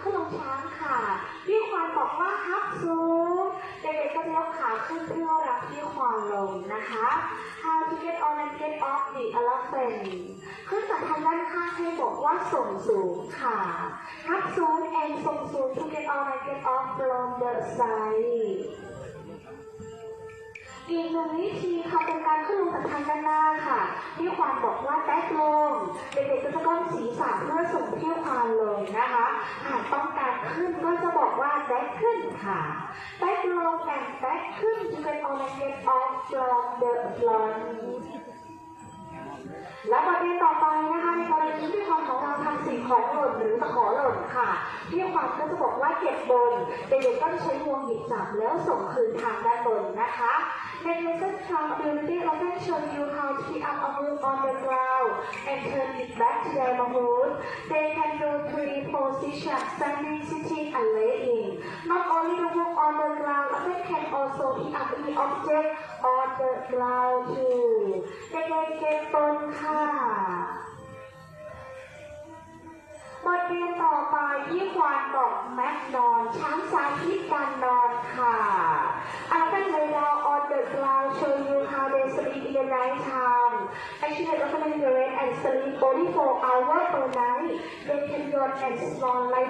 ขึ้นลงช้างค่ะพี่ควานบอกว่าฮับซูเด็กๆก็จะยกขาขึ้นเพื่อรับพี่ควานลงนะคะ How to get on and get off the elephant ขึ้นจากทางด้านข้างให้บอกว่าส่งสูงค่ะฮับซู and ส่งสูง to get on and get off from the side อีกหนึ่งวิธีค่ะเป็นการขึ้นลงจากทางด้านหน้าค่ะพี่ควานบอกว่าแบ็คลงเด็กๆก็จะก้มศีรษะเพื่อส่ง พี่ควานลงนะคะหากต้องการขึ้นก็จะบอกว่าแบ็คขึ้นค่ะ แบ็คลง and แบ็คขึ้น to get on and get off from the front และประเด็นต่อไปนะคะในกรณีที่ความของเราทำสิ่งของหล่นหรือตะขอหล่นค่ะพี่ความก็จะบอกว่าเก็บบนเด็กๆก็จะใช้งวงหยิบจับแล้วส่งคืนทางด้านบนนะคะใน lesson from ability เราได้ show you how to pick up a move on the ground and turn it back to their mood they can do three positions standing sitting and laying not only the move on the ground they can also pick up any object on the ground too เด็กๆเก็บบนค่ะบทเรียนต่อไปที่ควานบอกแม็กนอนช้างสาธิตการนอนค่ะ After lay down on the ground show you how they sleep in the night time Actually recommend you rest and sleep only for hours per night They can yawn and snore like